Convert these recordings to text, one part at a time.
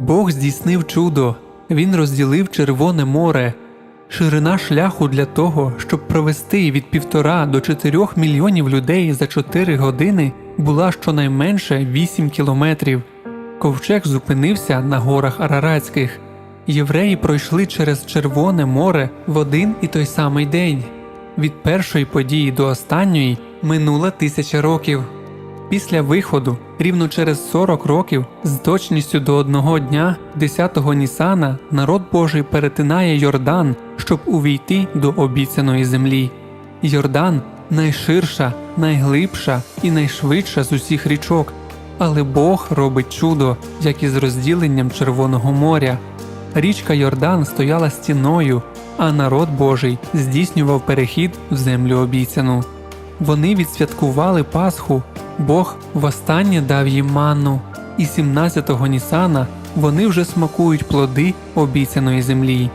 Бог здійснив чудо, Він розділив Червоне море. Ширина шляху для того, щоб провести від півтора до чотирьох мільйонів людей за чотири години, була щонайменше 8 кілометрів. Ковчег зупинився на горах Араратських. Євреї пройшли через Червоне море в один і той самий день. Від першої події до останньої минула тисяча років. Після виходу, рівно через 40 років, з точністю до одного дня, 10-го Нісана, народ Божий перетинає Йордан, щоб увійти до обіцяної землі. Йордан найширша, найглибша і найшвидша з усіх річок, але Бог робить чудо, як із розділенням Червоного моря. Річка Йордан стояла стіною, а народ Божий здійснював перехід в землю обіцяну. Вони відсвяткували Пасху, Бог востаннє дав їм манну, і 17-го Нісана вони вже смакують плоди обіцяної землі.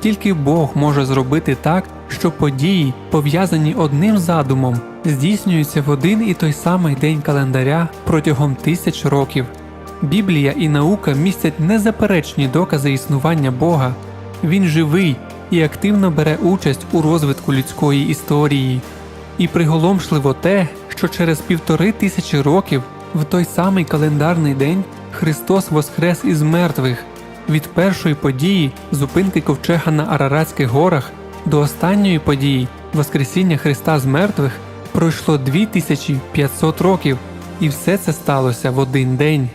Тільки Бог може зробити так, що події, пов'язані одним задумом, здійснюються в один і той самий день календаря протягом тисяч років. Біблія і наука містять незаперечні докази існування Бога. Він живий і активно бере участь у розвитку людської історії. І приголомшливо те, що через півтори тисячі років, в той самий календарний день, Христос воскрес із мертвих. Від першої події зупинки ковчега на Араратських горах до останньої події Воскресіння Христа з мертвих пройшло 2500 років, і все це сталося в один день.